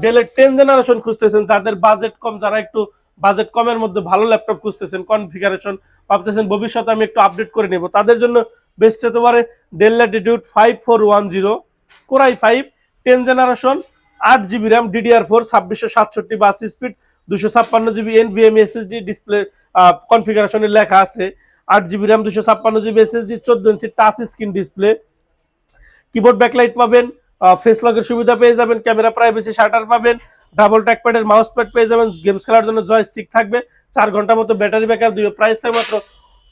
ডেলের টেন জেনারেশন খুঁজতেছেন, যাদের বাজেট কম, যারা একটু বাজেট কমের মধ্যে ভালো ল্যাপটপ খুঁজতেছেন কনফিগারেশন ভাবতেছেন, ভবিষ্যতে আমি একটু আপডেট করে নেব। তাদের জন্য বেস্ট হতে পারে Dell Latitude five four one zero core i five ten generation আট জিবি র্যাম ডিডিআর ফোর ছাব্বিশশো সাতষট্টি বাস স্পিড দুশো ছাপ্পান্ন জিবি এনভিএম এসএসডি ডিসপ্লে কনফিগারেশনের লেখা আছে। আট জিবি র্যাম, দুশো ছাপ্পান্ন জিবি এসএসডি চোদ্দ ইঞ্চি touch screen display keyboard backlight পাবেন ফেস লকের সুবিধা পেয়ে যাবেন ক্যামেরা প্রাইভেসি শাটার পাবেন ডাবল ট্র্যাকপ্যাডের মাউস প্যাড পেয়ে যাবেন গেমস খেলার জন্য জয় স্টিক থাকবে, চার ঘণ্টা মতো ব্যাটারি ব্যাকআপ দিবে প্রাইস থাকবে মাত্র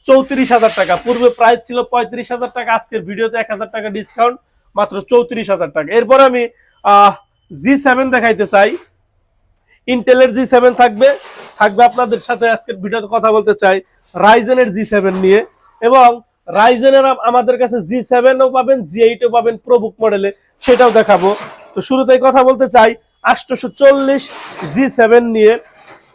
চৌত্রিশ হাজার টাকা। পূর্বে প্রাইস ছিল পঁয়ত্রিশ হাজার টাকা, আজকের ভিডিওতে এক হাজার টাকা ডিসকাউন্ট মাত্র চৌত্রিশ হাজার টাকা। এরপর আমি জি সেভেন দেখাইতে চাই। ইন্টেলের জি সেভেন থাকবে। থাকবে আপনাদের সাথে আজকের ভিডিওতে কথা বলতে চাই রাইজেনের জি সেভেন নিয়ে। এবং রাইজেনের আমাদের কাছে জি সেভেনও পাবেন জি এইটও পাবেন প্রবুক মডেলে সেটাও দেখাবো। তো শুরুতেই কথা বলতে চাই আটশোশো চল্লিশ জি সেভেন নিয়ে।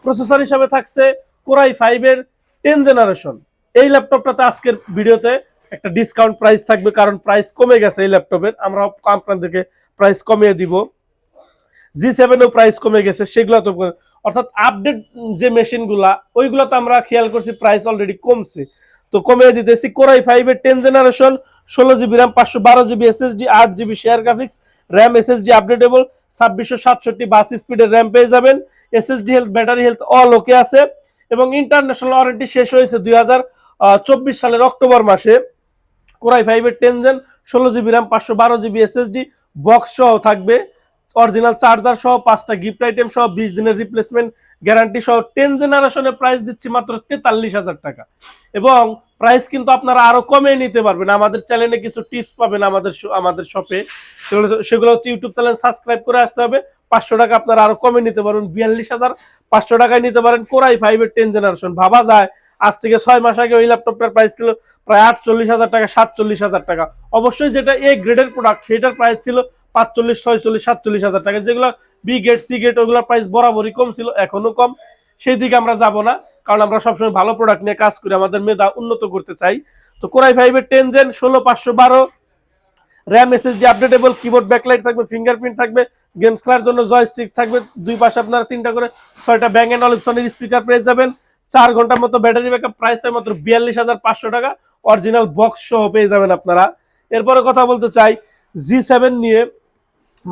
প্রসেসর হিসাবে থাকছে কোরাই ফাইভের টেন জেনারেশন এই ল্যাপটপটাতে আজকের ভিডিওতে একটা ডিসকাউন্ট প্রাইস থাকবে, কারণ প্রাইস কমে গেছে এই ল্যাপটপের আমরা আপনাদেরকে প্রাইস কমিয়ে দিব। জি সেভেনও প্রাইস কমে গেছে, সেগুলো তো অর্থাৎ আপডেট যে মেশিনগুলা ওইগুলো তো আমরা খেয়াল করছি প্রাইস অলরেডি কমছে। তো কমিয়ে দিতেছি কোরাই ফাইভের টেন জেনারেশন ষোলো জিবি র্যাম পাঁচশো বারো জিবি এসএসডি আট GB share graphics RAM SSD updatable ছাব্বিশশো সাতষট্টি বাস স্পিডের র্যাম পেয়ে যাবেন। SSD health battery health all okay আছে। এবং ইন্টারন্যাশনাল ওয়ারেন্টি শেষ হয়েছে দুই সালের অক্টোবর মাসে। কোরাই ফাইভের টেন জেন ষোলো জিবি র্যাম পাঁচশো বারো জিবি এসএসডি বক্স সহ থাকবে। অরিজিনাল চার্জার সহ পাঁচটা গিফট আইটেম সহ বিশ দিনের রিপ্লেসমেন্ট গ্যারান্টি সহ টেন জেনারেশনের প্রাইস দিচ্ছি মাত্র তেতাল্লিশ হাজার টাকা। এবং প্রাইস কিন্তু আপনারা আরও কমে নিতে পারবেন। আমাদের চ্যানেলে কিছু টিপস পাবেন আমাদের আমাদের শপে সেগুলো হচ্ছে ইউটিউব চ্যানেল সাবস্ক্রাইব করে আসতে হবে। পাঁচশো টাকা আপনারা আরও কমে নিতে পারবেন। বিয়াল্লিশ হাজার, পাঁচশো টাকায় নিতে পারেন কোরাই ফাইভের টেন জেনারেশন ভাবা যায়, আজ থেকে ছয় মাস আগে ওই ল্যাপটপটার প্রাইস ছিল প্রায় আটচল্লিশ হাজার টাকা, সাতচল্লিশ হাজার টাকা। অবশ্যই যেটা এ গ্রেডের প্রোডাক্ট সেটার প্রাইস ছিল পাঁচচল্লিশ, ছয়চল্লিশ, সাতচল্লিশ হাজার টাকা। যেগুলো বি গেট সি গেট ওগুলোর প্রাইস বরাবরই কম ছিল এখনও কম। সেই দিকে আমরা যাব না, কারণ আমরা সবসময় ভালো প্রোডাক্ট নিয়ে কাজ করি, আমাদের মেধা উন্নত করতে চাই। তো কোরাই ফাইভের টেন জেন ষোলো, পাঁচশো বারো। RAM SSD updatable keyboard backlight থাকবে ফিঙ্গারপ্রিন্ট থাকবে গেমস খেলার জন্য জয়স্টিক থাকবে, দুই পাশে আপনারা তিনটা করে, ছয়টা ব্যাং এন্ড অলিপসনের স্পিকার পেয়ে যাবেন। চার ঘণ্টার মতো ব্যাটারি ব্যাকআপ প্রাইস থাকে মাত্র বিয়াল্লিশ হাজার পাঁচশো টাকা। অরিজিনাল বক্স সহ পেয়ে যাবেন আপনারা। এরপরে কথা বলতে চাই জি সেভেন নিয়ে।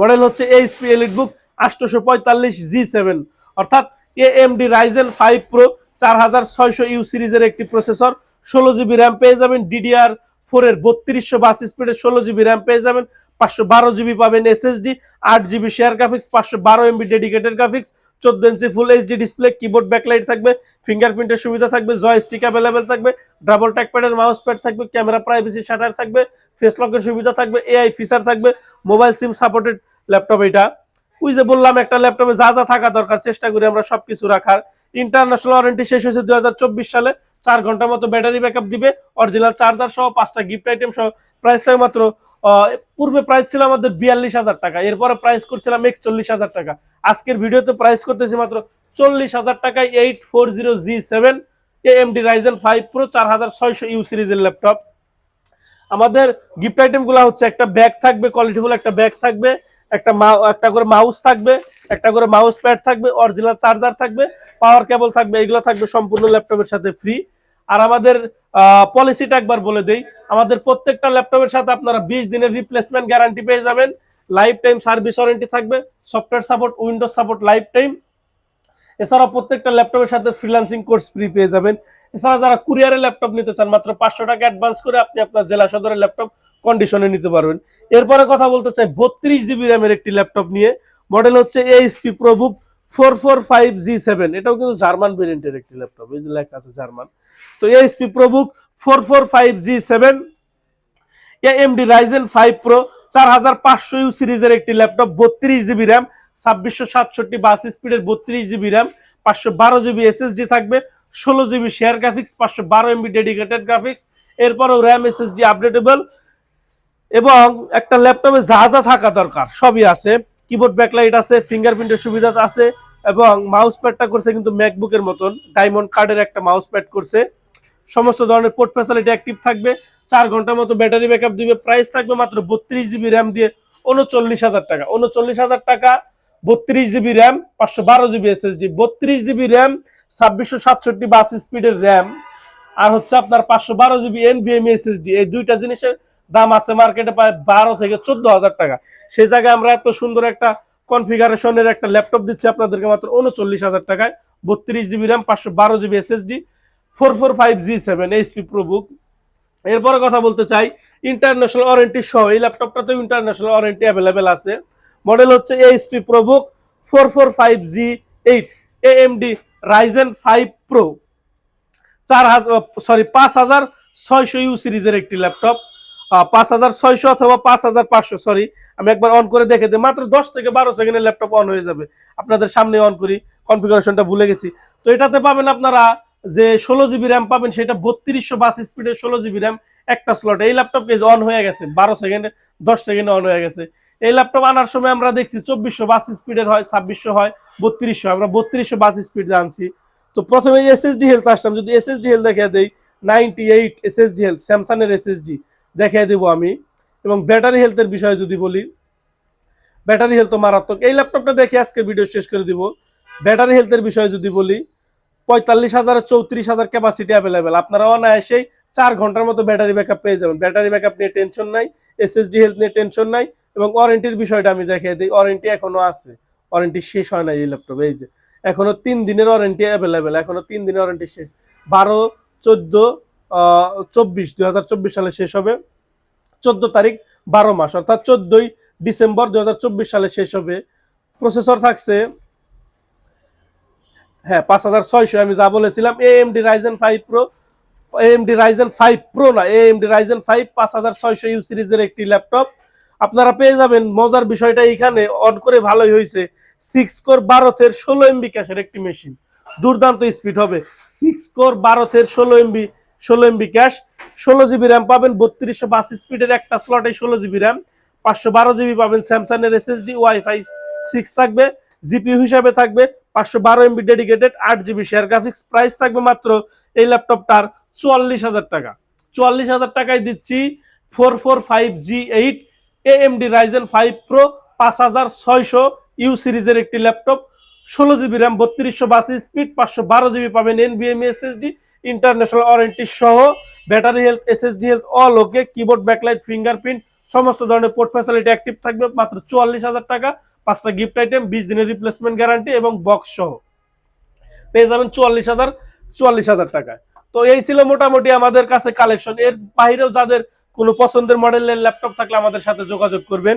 মডেল হচ্ছে এইচপি এলিট বুক আটশোশো পঁয়তাল্লিশ জি সেভেন অর্থাৎ A M D Ryzen five Pro চার হাজার ছয়শো ইউ সিরিজের একটি প্রসেসর, ষোলো জিবি র্যাম পেয়ে যাবেন ডিডিআর ফোর এর বত্রিশশো বাস স্পিডের ষোলো জিবি র্যাম পেয়ে যাবেন, পাঁচশো বারো জিবি পাবেন এসএসডি আট জিবি শেয়ার গ্রাফিক্স পাঁচশো বারো এমবি ডেডিকেটেড গ্রাফিক্স চোদ্দ ইঞ্চি full HD display keyboard backlight থাকবে ফিঙ্গারপ্রিন্টের সুবিধা থাকবে জয় জয়স্টিক অ্যাভেলেবেল থাকবে ডাবল ট্যাকপ্যাডের মাউস প্যাড থাকবে ক্যামেরা প্রাইভেসি শাটার থাকবে ফেস লকের সুবিধা থাকবে এআই ফিচার থাকবে মোবাইল সিম সাপোর্টেড ল্যাপটপ এটা। ওই যে বললাম, একটা ল্যাপটপে যা যা থাকা দরকার, চেষ্টা করি আমরা সবকিছু রাখার। ইন্টারন্যাশনাল ওয়ারেন্টি শেষ হয়েছে দুই সালে, চার ঘণ্টার মতো ব্যাটারি ব্যাকআপ দিবে অরিজিনাল চার্জার সহ পাঁচটা গিফট আইটেম সহ। প্রাইস থাকে মাত্র পূর্বে প্রাইস ছিল আমাদের বিয়াল্লিশ হাজার টাকা, এরপরে প্রাইস করছিলাম একচল্লিশ হাজার টাকা। আজকের ভিডিওতে প্রাইস করতেছি মাত্র চল্লিশ হাজার টাকায় eight four zero G seven AMD Ryzen five Pro চার হাজার ছয়শো ইউ সিরিজের ল্যাপটপ। আমাদের গিফট আইটেমগুলো হচ্ছে একটা ব্যাগ থাকবে কোয়ালিটিফুল একটা ব্যাগ থাকবে, একটা একটা করে মাউস থাকবে, একটা করে মাউস প্যাড থাকবে অরিজিনাল চার্জার থাকবে পাওয়ার কেবল থাকবে এগুলো থাকবে সম্পূর্ণ ল্যাপটপের সাথে ফ্রি আর আমাদের পলিসিটা একবার বলে দেই, আমাদের প্রত্যেকটা ল্যাপটপের সাথে আপনারা বিশ দিনের রিপ্লেসমেন্ট গ্যারান্টি পেয়ে যাবেন। লাইফ টাইম সার্ভিস ওয়ারেন্টি থাকবে software support Windows support life time এছাড়া প্রত্যেকটা ল্যাপটপের সাথে ফ্রিল্যান্সিং কোর্স ফ্রি পেয়ে যাবেন। এছাড়া যারা কুরিয়ারে ল্যাপটপ নিতে চান, মাত্র পাঁচশো টাকা অ্যাডভান্স করে আপনি আপনার জেলা সদরের ল্যাপটপ কন্ডিশনে নিতে পারবেন। এরপরে কথা বলতে চাই, বত্রিশ জিবি র্যামের একটি ল্যাপটপ নিয়ে। মডেল হচ্ছে HP ProBook four four five G seven এটাও কিন্তু জার্মান ভেরিয়েন্টের একটি ল্যাপটপ, এই যে লেখা আছে জার্মান। তো HP ProBook four four five G seven AMD Ryzen five Pro চার হাজার পাঁচশো ইউ সিরিজের একটি ল্যাপটপ, বত্রিশ জিবি র্যাম ছাব্বিশশো সাতষট্টি বাস স্পিডের বত্রিশ জিবি র্যাম পাঁচশো বারো জিবি এসএসডি থাকবে, ষোলো জিবি শেয়ার গ্রাফিক্স পাঁচশো বারো এমবি ডেডিকেটেড গ্রাফিক্স এরপরেও র্যাম এসএসডি আপডেটেবল এবং একটা ল্যাপটপে যা যা থাকা দরকার সবই আছে। কিবোর্ড ব্যাকলাইট আছে ফিঙ্গারপ্রিন্টের সুবিধা আছে এবং মাউস প্যাডটা করছে কিন্তু ম্যাকবুকের মতন। ডায়মন্ড কার্ডের একটা মাউস প্যাড করছে। সমস্ত ধরনের পোর্ট ফ্যাসিলিটি অ্যাক্টিভ থাকবে। চার ঘণ্টার মতো ব্যাটারি ব্যাকআপ দিবে। প্রাইস থাকবে মাত্র বত্রিশ জিবি র্যাম দিয়ে উনচল্লিশ হাজার টাকা। উনচল্লিশ হাজার টাকা, বত্রিশ জিবি র্যাম পাঁচশো বারো জিবি এসএসডি বত্রিশ জিবি র্যাম ছাব্বিশশো সাতষট্টি বাস স্পিডের র্যাম আর হচ্ছে আপনার পাঁচশো বারো জিবি এনভিএমই এসএসডি এই দুইটা জিনিসের দাম আছে মার্কেটে প্রায় বারো থেকে চোদ্দ হাজার টাকা। সেই জায়গায় আমরা এত সুন্দর একটা কনফিগারেশনের একটা ল্যাপটপ দিচ্ছি আপনাদেরকে মাত্র উনচল্লিশ হাজার টাকায়। বত্রিশ জিবি র্যাম পাঁচশো বারো GB SSD four four five G seven HP ProBook এরপরে কথা বলতে চাই ইন্টারন্যাশনাল ওয়ারেন্টি সহ, এই ল্যাপটপটাতেও ইন্টারন্যাশনাল ওয়ারেন্টি অ্যাভেলেবেল আছে। মডেল হচ্ছে HP ProBook four four five G eight AMD Ryzen five pro চার হাজার সরি পাঁচ হাজার ছয়শো ইউ সিরিজের একটি ল্যাপটপ পাঁচ হাজার ছয়শো অথবা পাঁচ হাজার পাঁচশো সরি আমি একবার অন করে দেখে দিই। মাত্র দশ থেকে বারো সেকেন্ডের ল্যাপটপ অন হয়ে যাবে। আপনাদের সামনে অন করি কনফিগারেশনটা ভুলে গেছি। তো এটাতে পাবেন আপনারা যে ষোলো জিবি র্যাম পাবেন, সেটা বত্রিশশো বাস স্পিডের ষোলো জিবি র্যাম একটা স্লট এই ল্যাপটপ অন হয়ে গেছে, বারো সেকেন্ডে দশ সেকেন্ডে অন হয়ে গেছে। এই ল্যাপটপ আনার সময় আমরা দেখছি চব্বিশশো বাস স্পিডের হয়, ছাব্বিশশো হয়, বত্রিশশো। আমরা বত্রিশশো বাস স্পিড আনছি। তো প্রথমে এসএসডি হেলথ আসলাম যদি এসএসডি হেলথ দেখে দেই নাইনটি এইট এসএসডি হেলথ স্যামসাংয়ের এসএসডি দেখিয়ে দেবো আমি। এবং ব্যাটারি হেলথের বিষয়ে যদি বলি ব্যাটারি হেলথ মারাত্মক। এই ল্যাপটপটা দেখে আজকে ভিডিও শেষ করে দিব। ব্যাটারি হেলথের বিষয়ে যদি বলি পঁয়তাল্লিশ হাজার, চৌত্রিশ হাজার ক্যাপাসিটি অ্যাভেলেবেল আপনারা অনায়াসেই চার ঘণ্টার মতো ব্যাটারি ব্যাকআপ পেয়ে যাবেন। ব্যাটারি ব্যাকআপ নিয়ে টেনশন নাই এসএসডি হেলথ নিয়ে টেনশন নাই এবং ওয়ারেন্টির বিষয়টা আমি দেখিয়ে দিই ওয়ারেন্টি এখনও আছে। ওয়ারেন্টি শেষ হয় না এই ল্যাপটপ এই যে। এখনও তিন দিনের ওয়ারেন্টি অ্যাভেলেবেল এখনও তিন দিনের ওয়ারেন্টি শেষ। বারো, চোদ্দ চব্বিশ, দুই হাজার চব্বিশ সালে শেষ হবে। চোদ্দ তারিখ, বারো মাস, অর্থাৎ চোদ্দই ডিসেম্বর, দুই হাজার চব্বিশ সালে শেষ হবে। প্রসেসর থাকছে হ্যাঁ পাঁচ হাজার ছয়শো, আমি যা বলেছিলাম A M AMD Ryzen five pro AMD Ryzen five pro না এএমডি রাইজেন ফাইভ পাঁচ হাজার ছয়শো ইউ সিরিজের একটি ল্যাপটপ। আপনারা পেয়ে যাবেন, মজার বিষয়টা এখানে অন করে ভালোই হয়েছে সিক্স কোর বারোথের ষোলো এমবি ক্যাশের একটি মেশিন দুর্দান্ত স্পিড হবে সিক্স কোর বারোথের ষোলো এমবি ষোলো এমবি ক্যাশ ষোলো জিবি র্যাম পাবেন, বত্রিশশো বাস স্পিডের একটা স্লটে ষোলো জিবি র্যাম পাঁচশো বারো জিবি পাবেন স্যামসাং এর এসএসডি ওয়াইফাই সিক্স থাকবে জিপিইউ হিসাবে থাকবে পাঁচশো বারো এমবি ডেডিকেটেড আট জিবি শেয়ার গ্রাফিক্স প্রাইস থাকবে মাত্র এই ল্যাপটপটার চুয়াল্লিশ হাজার টাকা। চুয়াল্লিশ হাজার টাকায় দিচ্ছি four four five G eight A AMD Ryzen five pro পাঁচ হাজার ছয়শো ইউ সিরিজের একটি ল্যাপটপ ষোলো জিবি র্যাম বত্রিশশো বাসি স্পিড পাঁচশো বারো জিবি পাবেন এন এনবিএমই এসএসডি ইন্টারন্যাশনাল ওয়ারেন্টি সহ battery health SSD health all okay keyboard backlight fingerprint সমস্ত ধরনের পোর্ট ফ্যাসিলিটি অ্যাক্টিভ থাকবে মাত্র চুয়াল্লিশ হাজার টাকা। পাঁচটা গিফট আইটেম বিশ দিনের রিপ্লেসমেন্ট গ্যারান্টি এবং বক্স সহ। পেয়ে যাবেন চুয়াল্লিশ হাজার চুয়াল্লিশ হাজার টাকায় তো এই ছিল মোটামুটি আমাদের কাছে কালেকশন এর বাইরেও যাদের কোনো পছন্দের মডেলের ল্যাপটপ থাকলে আমাদের সাথে যোগাযোগ করবেন।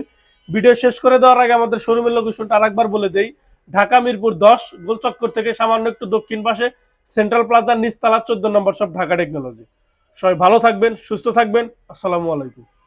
ভিডিও শেষ করে দেওয়ার আগে আমাদের শোরুমের লোকেশনটা আরেকবার বলে দেই। ঢাকা মিরপুর দশ, গোলচক্কর থেকে সামান্য একটু দক্ষিণ পাশে সেন্ট্রাল প্লাজার নিচতলা, চোদ্দ নম্বর সব ঢাকা টেকনোলজি সবাই ভালো থাকবেন, সুস্থ থাকবেন। আসসালামু আলাইকুম।